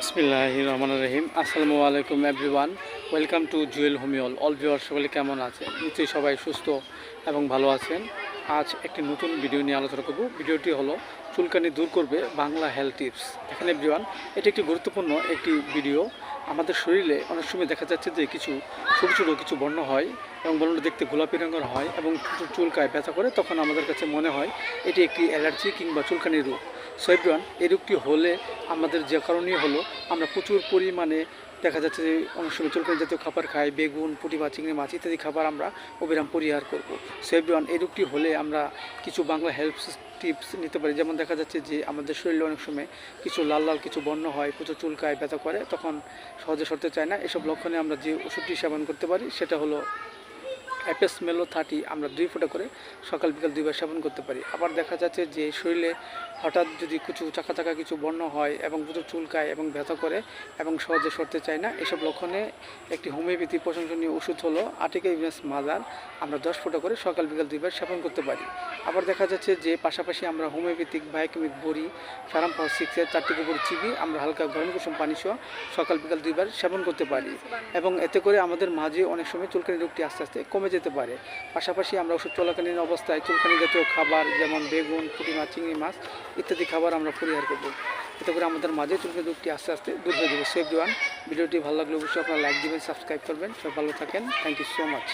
বিসমিল্লাহ রহিম আসসালামু আলাইকুম এভরিওয়ান ওয়েলকাম টু জুয়েল হোমিওল অল ভিওয়ার সকলে কেমন আছে নিশ্চয়ই সবাই সুস্থ এবং ভালো আছেন। আজ একটি নতুন ভিডিও নিয়ে আলোচনা করব। ভিডিওটি হলো, চুলকানি দূর করবে বাংলা হেলথ টিপস এখানে এভরিওয়ান এটি একটি গুরুত্বপূর্ণ একটি ভিডিও আমাদের শরীরে অনেক সময় দেখা যাচ্ছে যে কিছু ছোটো ছোটো কিছু বর্ণ হয় এবং বর্ণটা দেখতে গোলাপি রঙের হয় এবং চুলকায় ব্যথা করে, তখন আমাদের কাছে মনে হয় এটি একটি অ্যালার্জি কিংবা চুলকানির রোগ। সো এই রোগটি হলে আমাদের যে কারণেই হলো, আমরা প্রচুর পরিমাণে দেখা যাচ্ছে যে অনেক সময় চুলকানি জাতীয় খাবার খাই, বেগুন পুঁটি বা চিংড়ি মাছ ইত্যাদি খাবার আমরা অবিরাম পরিহার করব। সো এই রোগটি হলে আমরা কিছু বাংলা হেল্প টিপস নিতে পারি। যেমন দেখা যাচ্ছে যে আমাদের শরীরে অনেক সময় কিছু লাল লাল কিছু বন্য হয়, কিছু চুলকায়, ব্যথা করে, তখন সহজে সরতে চায় না। এসব লক্ষণে আমরা যে ওষুধটি সেবন করতে পারি, সেটা হলো অ্যাপেস মেলো থার্টি আমরা দুই ফোঁটা করে সকাল বিকাল দুইবার সেবন করতে পারি। আবার দেখা যাচ্ছে যে শরীরে হঠাৎ যদি কিছু চাকা চাকা কিছু বর্ণ হয় এবং প্রচুর চুলকায় এবং ব্যথা করে এবং সহজে সরতে চায় না, এসব লক্ষণে একটি হোমিওপ্যাথি প্রশংসনীয় ওষুধ হলো আটিকা ইভেন্স মাদার আমরা দশ ফোঁটা করে সকাল বিকাল দুইবার সেবন করতে পারি। আবার দেখা যাচ্ছে যে পাশাপাশি আমরা হোমিওপ্যাথিক বায়োকেমিক বড়ি ফ্যারাম পাওয়ার সিক্সের চারটি গোবর চিবি আমরা হালকা গরম কুসুম পানি সহ সকাল বিকাল দুইবার সেবন করতে পারি। এবং এতে করে আমাদের মাঝে অনেক সময় চুলকানি রোগটি আস্তে আস্তে কমে যেতে পারে। পাশাপাশি আমরা ওষুধ চলাকালীন অবস্থায় চুলকানি জাতীয় খাবার যেমন বেগুন পুঁটি মাছ চিংড়ি মাছ ইত্যাদি খাবার আমরা পরিহার করব। এতে করে আমাদের মাঝে চুলকে রোগটি আস্তে আস্তে দূর হয়ে যাবে সেফ জোয়ান ভিডিওটি ভালো লাগলে অবশ্যই আপনারা লাইক দেবেন সাবস্ক্রাইব করবেন। সব ভালো থাকেন। Thank you so much